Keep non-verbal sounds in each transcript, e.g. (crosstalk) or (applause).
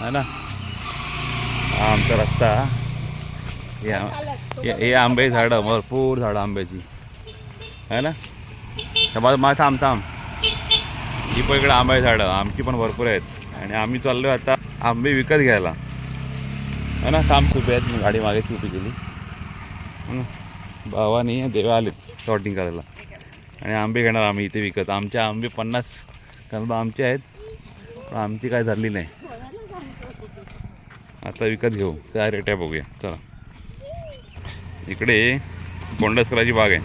है ना? हा आमचा रस्ता हे. हे आंबे झाडं भरपूर झाडं आंब्याची. है ना? बाजू मा थांब थांब. ही पण इकडे झाडं आमची पण भरपूर आहेत. आणि आम्ही चाललो आता आंबे विकत घ्यायला. है ना? थांब चुपी आहेत मी गाडी मागे चुपी केली. भावानी देवा आलेत शॉटिंग करायला. आणि आंबे घेणार आम्ही इथे विकत. आमचे आंबे पन्नास कारण आमचे आहेत. पण आमची काय झाली नाही. आता विकत घेऊ. काय रेट आहे बघूया. चला. इकडे बोंडसकराची बाग आहे.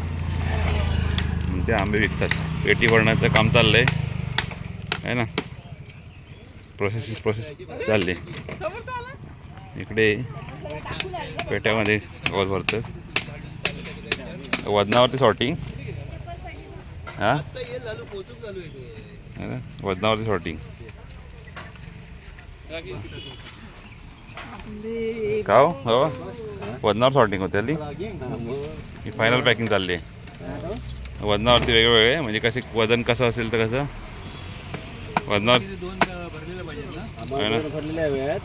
ते आंबे विकतात. पेटी भरण्याचं काम चाललं आहे है ना? प्रोसेस प्रोसेस चालली. आहे. इकडे पेट्यामध्ये गवत भरतं. वजनावरती सॉर्टिंग हां? वजनावरती सॉर्टिंग का हो. हो वजनावर सॉर्टिंग होते हल्ली. ही फायनल पॅकिंग चालली आहे. वजनावरती वेगवेगळे म्हणजे कसे वजन कसं असेल तर कसं. वजनावर दोन भरलेलं पाहिजे ना आहे ना? आम्हाला दोन भरलेल्या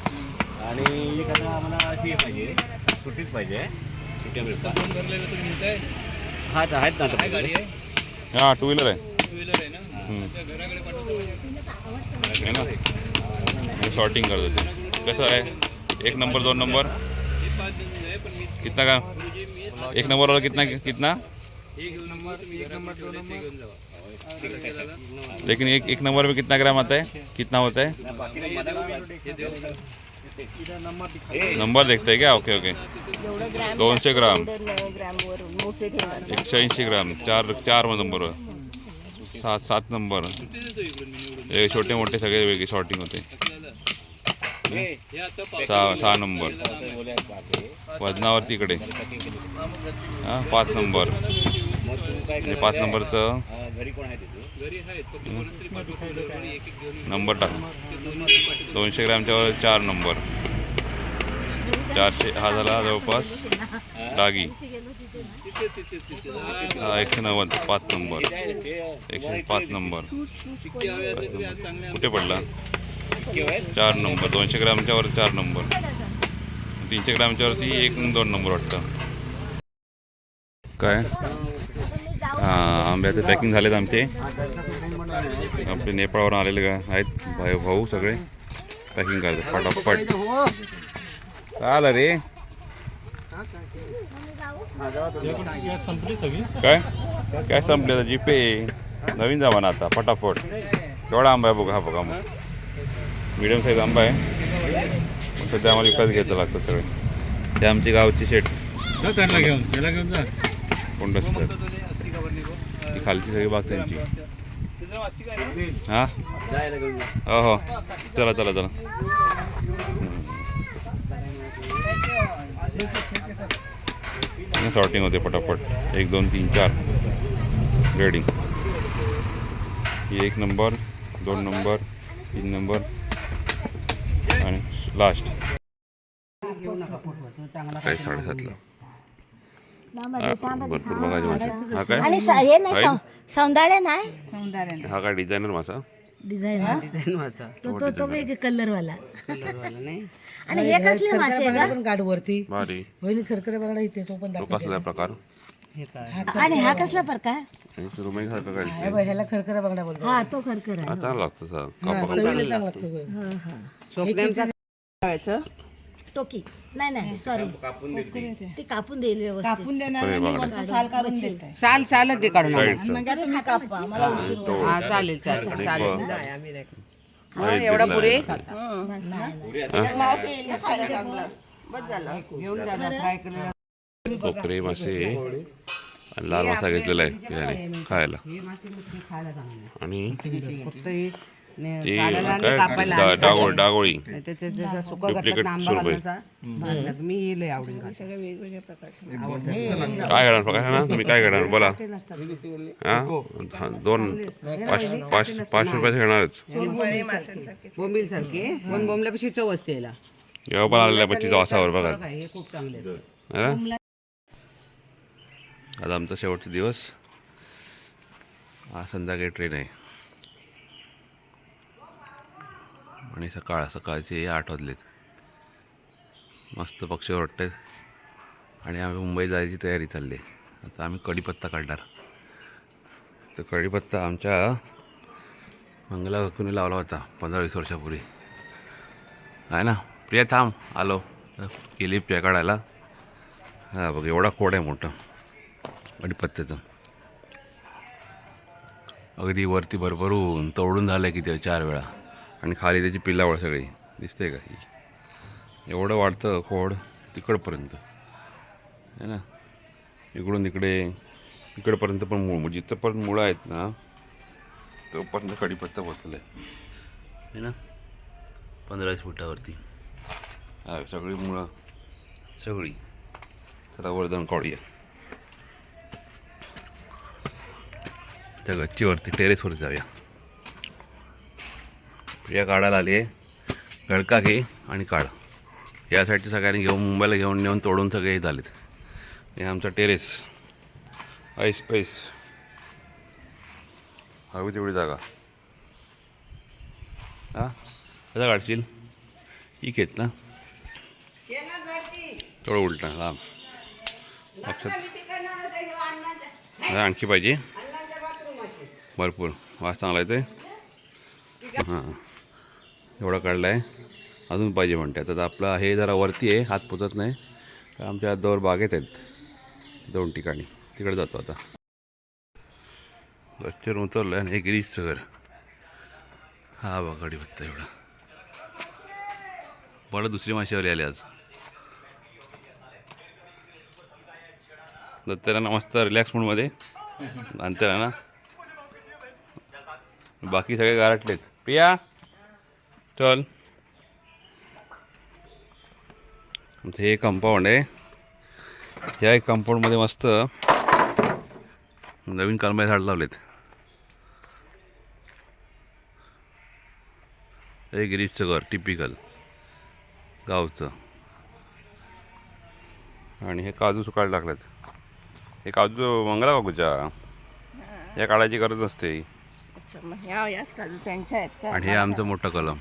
आणि एक आता आम्हाला अशी हे पाहिजे. सुट्टीच पाहिजे. सुट्ट्या मिळतात. हा तर आहेत ना काय गाडी आहे हां टू व्हीलर आहे. टू व्हीलर आहे ना? घराकडे पाठवतो. है ना शॉर्टिंग करत होते कसं आहे एक नंबर दोन नंबर? हे पाच जण आहे पण मी कितना का? म्हणजे मी एक नंबर वाला कितना कितना? हे घेऊन नंबर तुम्ही एक नंबर दोन नंबर घेऊन जावा ठीक आहे दादा लेकिन एक एक नंबर में कितना ग्राम आता है? कितना होता है? हे देऊ नंबर देखते हैं क्या? Okay okay. जेवढं ग्रॅम दोनशे ग्राम। तेवढं ग्रॅमवर मोठे ठेवणार एकशे ऐंशी ग्राम। चार चार नंबर सात सात नंबर। ते देतो इकडून मी निवडून हे छोटे मोठे सगळे वेगळे शॉर्टिंग होते हे। आता पाच सहा सहा नंबर. वजनावरती इकडे. हां पाच नंबर. म्हणजे पाच नंबरचं नंबर टाक. दोनशे ग्रामच्या वर चार नंबर. चारशे हा झाला जवळपास डागी. हा, एकशे नव्वद. पाच नंबर. एकशे पाच नंबर. कुठे पडला? चार नंबर. दोनशे ग्रामच्या वर चार नंबर. तीनशे ग्रामच्या वरती एक दोन नंबर वाटतं. काय? हां आंब्याचे पॅकिंग झालेत आमचे. आपले नेपाळवरून आलेले का आहेत भाई भाऊ सगळे. पॅकिंग करतात पटापट. काय आलं रे. काय? काय संपले जीपे नवीन जमाना आता. पटापट. केवढा आंबा आहे बघा हा बघा मग. मिडियम साईज आंबा आहे. सध्या आम्हाला विकत घ्यायचं लागतं सगळे. ते आमची गावची शेट. त्यांना घेऊन. त्याला घेऊन जा. कोंड ती खालची सगळी बाग त्यांची. हां. हो हो. चला चला चला. सॉर्टिंग होते पटापट. एक दोन तीन चार. रेडी ही एक नंबर दोन नंबर तीन नंबर लास्ट. काय साडेसातला हा, भरपूर बघायचे म्हणजे हा काय? आणि स- हे नाही? सौ- सौंदाळे नाही? हा काय डिझायनर मासा? डिझाईन तो तो तो कलर वाला आणि हे कसले मासे आहे का गाडवरती भारी. पहिली खरखरे बघा इथे तो पण तो कसला प्रकार? आणि हा कसला प्रकार? रुमाई सारखं काय? हे बघ, ह्याला खरखरे बांगडा बोलतो हा तो खरखर. आहे हा चांगला लागतो असा कापा चवीला चांगला लागतो. बघ. टोकी. नाही नाही सॉरी ते कापून देईल व्यवस्थित. कापून देणार साल काढून साल सालच दे काढून साईडचं म्हणजे तुम्ही कापा. मला उशीर हा चालेल चालेल चालेल. एवढा पुरे? मासे येईल ना खायला चांगलं? बस झालं. घेऊन जा ना, फ्राय केलेला कोकरे मासे. आणि लाल मासा घेतलेला आहे याने खायला. हे आणि? फक्त हे ने- ते काय डागोळी मी येईल. काय घेणार प्रकाश ना तुम्ही काय घेणार बोला. हा? दोन पाच पाच पाच रुपयाचे घेणारच. बोंबील सारखे. पण बोंबल्यापेक्षा चव असते याला. जेव्हा पण आलेल्या वासावर बघा. हे खूप चांगले? आज आमचा शेवटचा दिवस. आज संध्याकाळी ट्रेन आहे. आणि सकाळ सकाळचे आठ वाजलेत. मस्त पक्षी वाटतात आणि आम्ही मुंबई जायची तयारी चालली. आहे आता आम्ही कढीपत्ता काढणार. तर कढीपत्ता आमच्या मंगला काकूने लावला होता पंधरा वीस वर्षापूर्वी. आहे ना? प्रिया थांब. आलो. गेली प्रिया काढायला. हां बघ एवढा खोड आहे मोठं कढीपत्त्याचं. अगदी वरती भरभरून तोडून झालं की ते चार वेळा. आणि खाली त्याची पिल्लावळ सगळी. दिसते का ही? एवढं वाढतं खोड तिकडपर्यंत. है ना? इकडून तिकडे इकडपर्यंत पण मूळ. म्हणजे जिथंपर्यंत मुळं आहेत ना तोपर्यंत कडीपत्ता बसलेला आहे है ना? पंधरा फुटावरती. हा सगळी मुळं. सगळी. चला वरदान काढूया. त्या गच्चीवरती टेरेसवर जाऊया. प्रिया काढायला आली आहे. गडका घे आणि काढ. यासाठी सगळ्यांनी घेऊन मुंबईला घेऊन नेऊन तोडून सगळे हे झालेत हे आमचा टेरेस. ऐस पैस हवी तेवढी जागा. हां? कसा काढशील? ठीक आहेत ना? थोडं उलटा लांब लक्षात आणखी पाहिजे. भरपूर. वास चांगला येतोय. हां. एवढा काढला आहे अजून पाहिजे म्हणते. तर आपला हे जरा वरती आहे हात पोचत नाही. तर आमच्या दोर बागेत आहेत दोन ठिकाणी. तिकडे जातो आता. गच्चर उतरलं आणि हे गिरीशचं घर. हा बघ कडीपत्ता एवढा. बरं दुसरी माशावरी आली आज. दत्तरांना मस्त रिलॅक्स मूडमध्ये. (laughs) अंतरा ना. बाकी सगळे गारटलेत प्रिया! चल. आमचं हे कंपाऊंड आहे. या एक कंपाऊंडमध्ये मस्त नवीन कलमाचे झाड लावलेत. हे गिरीशचं घर टिपिकल गावचं. आणि हे काजू सुकायला टाकलेत हे काजू मंगला काकूच्या या काढायची गरज का? आणि हे आमचं मोठं कलम.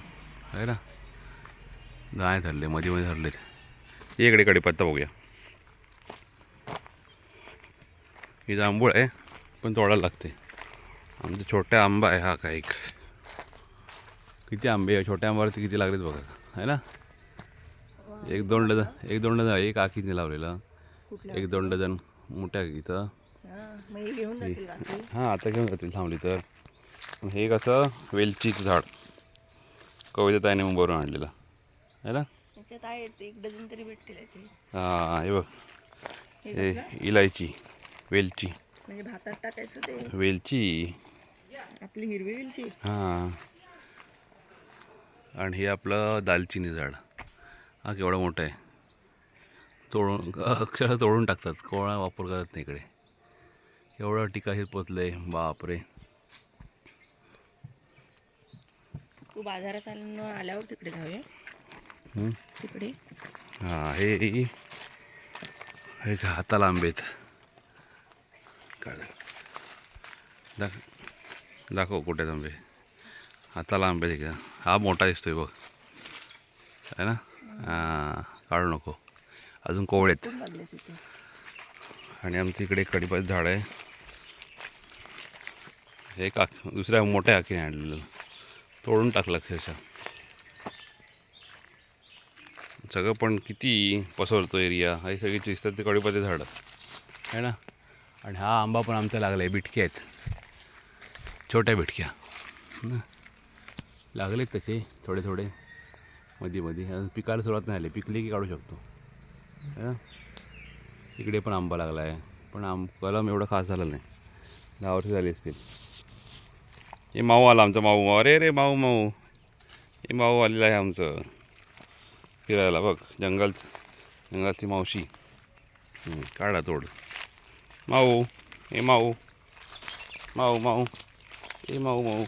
आहे ना? गाय धरले मध्ये मध्ये धरलेत. ये इकडे कडीपत्ता बघूया. ही जांभूळ आहे पण तोडायला लागते आमचा छोटा आंबा आहे हा काय एक? किती आंबे आहे? छोट्या आंब्यावरती किती लागलेत बघा. आहे ना? एक दोन डझन एक दोन डझन एक आखीने लावलेलं. एक दोन डझन मोठ्या इथं हा, आता घेऊन जातील थांबली तर. हे कसं? वेलचीचं झाड. कविताताईने मुंबईवरून आणलेलं. आहे ना? त्याच्यात आहेत एक डझन तरी भेटतील याचे. हां हे बघ. हे इलायची वेलची. म्हणजे भातात टाकायचं ते. वेलची. आपली हिरवी वेलची. हां. आणि हे आपलं दालचिनी झाड. हा केवढा मोठा आहे. तोडून अक्षरशः तोडून टाकतात. कोणा वापर करत नाही इकडे. एवढं टिकाशीर पोचलं आहे बापरे. तू बाजारात आलं आल्यावर तिकडे जाऊया. हं? तिकडे. हां हे हाताला आंबे आहेत. काढ. दाख दाखव कुठे आंबे. हाताला आंबे का हा मोठा दिसतोय बघ. आहे ना? हां काढू नको. अजून कोवळेत आणि आमच्या इकडे कडीपाचं झाड आहे. हे का दुसऱ्या मोठ्या आखीने आणलेलं. तोडून टाकलं अक्षरशः सगळं पण किती पसरतो एरिया. हे सगळी दिसतात ते कडीपाते झाडं. आहे ना? आणि हा आंबा पण आमचा लागला आहे बिटके आहेत. छोट्या बिटक्या. हं. लागलेत तसे थोडे थोडे. मध्ये मध्ये अजून पिकायला सुरुवात नाही आली पिकली की काढू शकतो. है ना? इकडे पण आंबा लागला आहे पण आम कलम एवढं खास झाला नाही. दहा वर्ष झाली असतील. हे माऊ आला आमचा माऊ. अरे रे माऊ माऊ. हे माऊ आलेलं आहे आमचं. फिरायला बघ जंगल जंगलाची मावशी. काढा तोड. माऊ हे माऊ. माऊ माऊ. हे माऊ माऊ.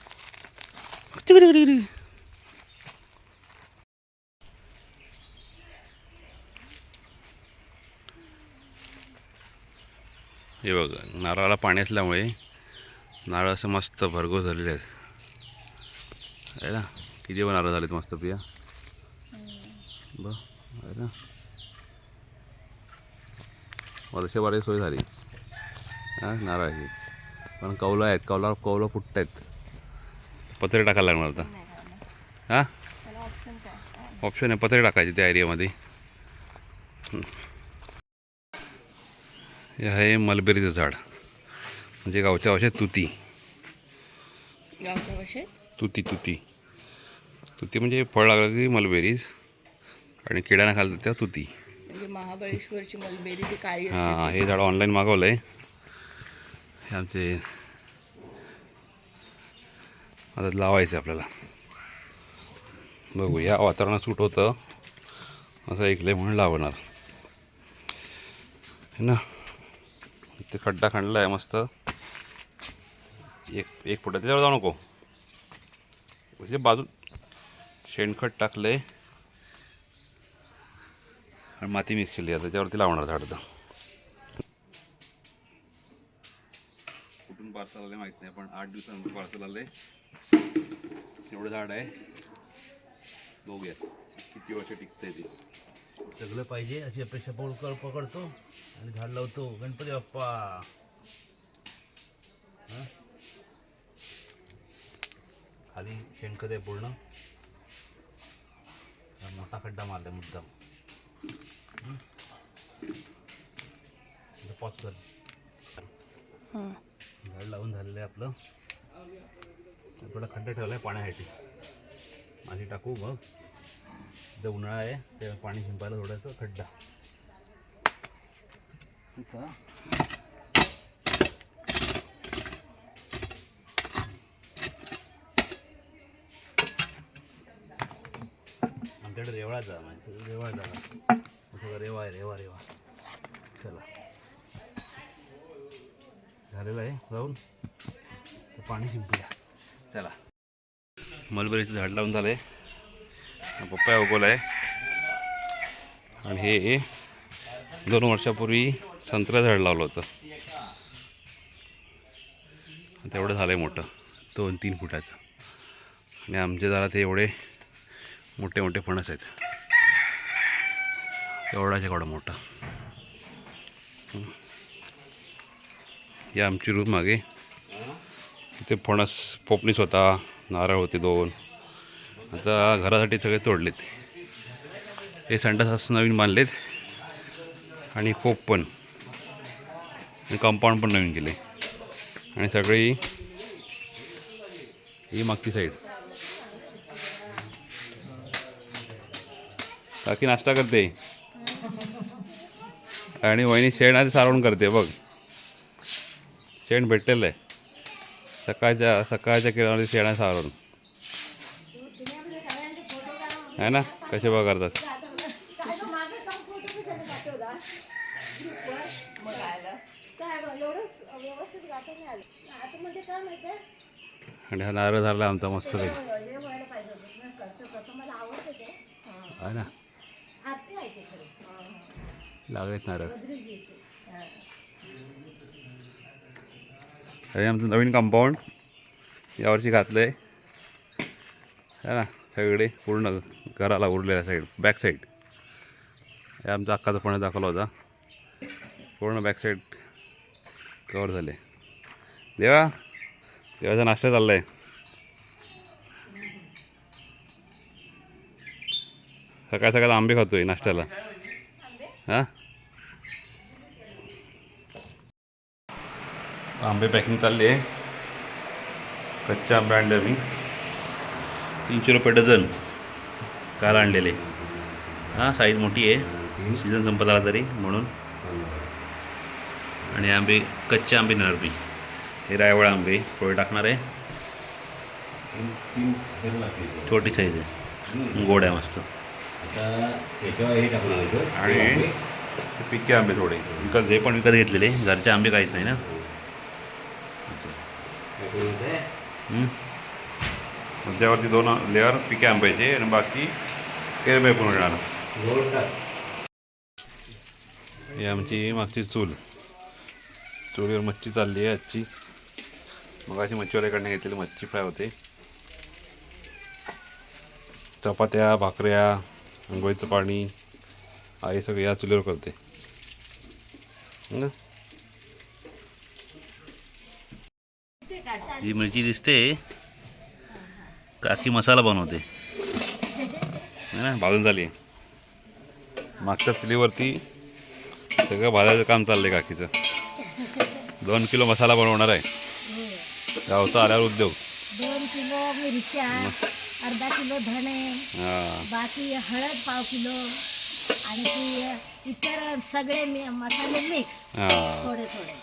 हे बघ नारळाला पाणी असल्यामुळे नारळ असं मस्त भरघोस झालेले आहेत. आहे ना? किती पण नारळ झालेत मस्त पिया. ब आहे ना? वर्षभराची सोय झाली. हां नारळाची. पण कौलं आहेत कौला कौलं फुटत आहेत पत्रे टाकायला लागणार आता. हां? ऑप्शन आहे पत्रे टाकायचे त्या एरियामध्ये हे आहे मलबेरीचं झाड. म्हणजे गावच्या भाषेत तुती. गावच्या भाषेत? तुती तुती. तुती म्हणजे फळ लागलं की मलबेरीज आणि किड्याना खाल्लं त्या तुती. म्हणजे महाबळेश्वरची मलबेरी ती काळी हां हे झाड ऑनलाईन मागवलं आहे हे आमचे आता लावायचं आपल्याला. बघू या वातावरणात सूट होतं. असं ऐकलं म्हणून लावणार. है ना ते खड्डा खणला आहे मस्त. एक एक फुटा त्याच्यावर जाऊ नको. म्हणजे बाजू शेणखत टाकलं आहे आणि माती मिक्स केली आहे. त्याच्यावरती लावणार झाड कुठून पार्सल आलं माहीत नाही पण आठ दिवसानंतर पार्सल आलं एवढं झाड आहे. बघूया. किती वर्ष टिकतंय ते. सगळं पाहिजे अशी अपेक्षा पकड पकडतो आणि झाड लावतो. गणपती बाप्पा! हां? खाली शेणखत आहे पूर्ण. मोठा खड्डा मारला मुद्दाम. हं? पाच झालं हां. झाड लावून झालेलं आहे आपलं. थोडा खड्डा ठेवला आहे पाण्यासाठी. माती टाकू मग. इथं उन्हाळा आहे तेव्हा पाणी शिंपायला थोडासा खड्डा. इथं आमच्याकडे रेवाळा जा म्हणजे रेवाळ झाला सगळं रेवा आहे रेवा रेवा. चला. झालेलं आहे जाऊन. तर पाणी शिंपूया. चला. मलबरीचं झाड लावून झालं आहे पप्पा उगवला आहे आणि हे दोन वर्षापूर्वी संत्रा झाड लावलं होतं. तेवढं झालं आहे मोठं. दोन तीन फुटाचं. आणि आमच्या झाडात एवढे मोठे मोठे फणस आहेत. एवढाच एवढा मोठा. ही आमची रूम मागे. तिथे फणस पोपणीस होता नारळ होते दोन. आता घरासाठी सगळे तोडलेत. हे संडास असं नवीन बांधलेत. आणि खोप पण. आणि कंपाऊंड पण नवीन केले. आणि सगळी ही मागची साईड काकी नाश्ता करते. आणि वहिनी शेणाचं सारवण करते बघ. शेण भेटलेलं आहे सकाळच्या सकाळच्या किराणामध्ये शेणा सारून आहे ना? कसे बघा करतात? आणि हा नारळ झाला आमचा मस्त आहे ना? लागलेत नारळ हे. आमचं नवीन कंपाऊंड यावर्षी घातलं आहे है ना सगळे पूर्ण घराला उरलेल्या साईड बॅक साईड हे आमचा अक्काचा पण दाखवला होता. पूर्ण बॅक साईड कवर झाले. देवा देवाचा नाश्ता चालला आहे सकाळ सकाळ आंबे खातोय नाश्त्याला. हां? आंबे पॅकिंग चालली. आहे कच्चे आंबे आणले मी तीनशे रुपये डझन काल आणलेले. हां साईज मोठी आहे. सीझन संपत आला तरी म्हणून. आणि आंबे कच्चे आंबे नेणार मी. हे रायवळ आंबे थोडे टाकणार आहे. छोटी साईज आहे. गोड आहे मस्त. आता त्याच्यावर हे टाकणार होतं आणि पिके आंबे थोडे. विकत हे पण विकत घेतलेले घरचे आंबे काहीच नाही ना? हं. मग त्यावरती दोन लेअर पिके आंब्याचे आणि बाकी केरबे पण येणार ही आमची मागची चूल. चुलीवर मच्छी चालली आहे आजची. मग अशी मच्छीवाल्याकडनं घेतलेली मच्छी फ्राय होते. चपात्या भाकऱ्या आंघोळीचं पाणी आई सगळं या चुलीवर करते. हो ना? मिरची दिसते. काकी मसाला बनवते. है ना? भाजून झाली. मागच्या चुलीवरती सगळं भाजायचं काम चाललंय काकीचं. दोन किलो मसाला बनवणार आहे. गावचा आल्यावर उद्योग. दोन किलो मिरच्या. अर्धा किलो धणे बाकी हळद पाव किलो आणि ती इतर सगळे मी- मसाले मिक्स हां. थोडे थोडे.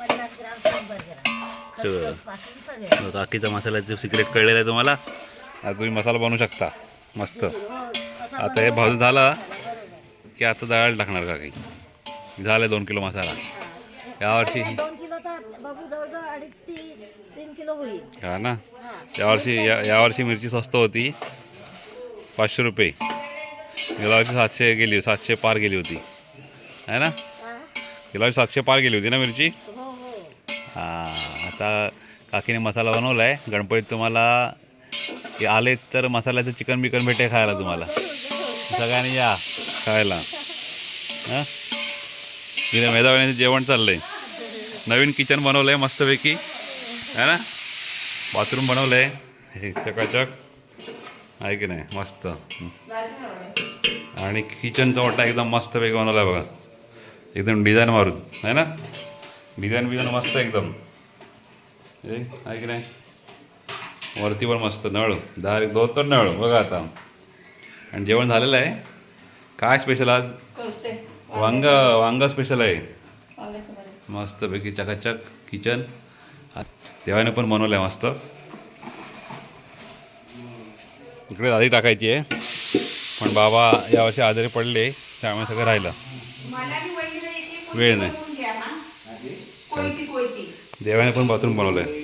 पन्नास ग्राम शंभर ग्राम. सगळं. खसखसपासून सगळे काकीचा मसाल्याचं सिक्रेट कळलेलं आहे तुम्हाला आता तुम्ही मसाला बनवू शकता. मस्त. हो, असं आता हे भाजून झालं की आता दळायला टाकणार का काही? झालं दोन किलो मसाला. यावर्षी. दोन किलोचा बाबू जवळजवळ अडीच ती तीन किलो होईल. हा ना? यावर्षी या यावर्षी मिरची स्वस्त होती. पाचशे रुपये. गेल्या वर्षी सातशे गेली सातशे पार गेली होती. आहे ना? गेल्या वर्षी सातशे पार गेली होती ना मिरची? हो हो. हां आता काकीने मसाला बनवला आहे गणपतीत तुम्हाला की आले तर मसाल्याचं चिकन बिकन भेटे खायला तुम्हाला. सगळ्यांनी या खायला. हां? तिथे मेधावाण्याचं जेवण चाललं आहे नवीन किचन बनवलं आहे मस्तपैकी. है ना? बाथरूम बनवलं आहे हे चकाचक. आहे की नाही? मस्त. आणि किचनचा वाटा एकदम मस्तपैकी बनवला आहे बघा. एकदम डिझाईन मारून. आहे ना? डिझाईन बिझाईन मस्त एकदम. हे आहे की नाही? वरती पण मस्त नळ. दहा दोन तर नळ. बघा आता. आणि जेवण झालेलं आहे. काय स्पेशल आज? वांग वांग स्पेशल आहे. मस्तपैकी चकाचक किचन. देवाने पण बनवलं आहे मस्त. इकडे आधी टाकायची आहे. पण बाबा यावर्षी आजारी पडले त्यामुळे सगळं राहिलं. वेळ नाही. देवाने पण बाथरूम बनवलं आहे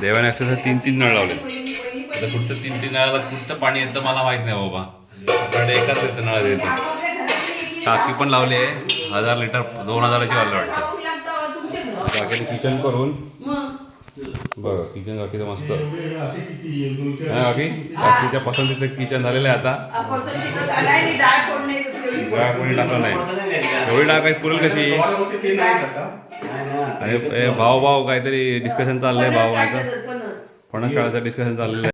देवाने अक्षरशः तीन तीन नळ लावले. आता कुठचं तीन तीन नळाला कुठचं पाणी येतं मला माहीत नाही बाबा. आपल्याकडे एकाच येतं नळाला येतं टाकी पण लावली आहे. हजार लिटर दोन हजाराची वाढलं वाटतं. काकीने किचन करून. बरं किचन काकीचं मस्त. नाही काकी काकीच्या पसंतीचं किचन झालेलं आहे आता. डाळ कोणी टाकलं नाही. एवढी डाळ काही पुरेल कशी? अरे हे भाऊ भाऊ काहीतरी डिस्कशन चाललंय भाऊ माझं फणस काळाचं डिस्कशन चाललेलं आहे?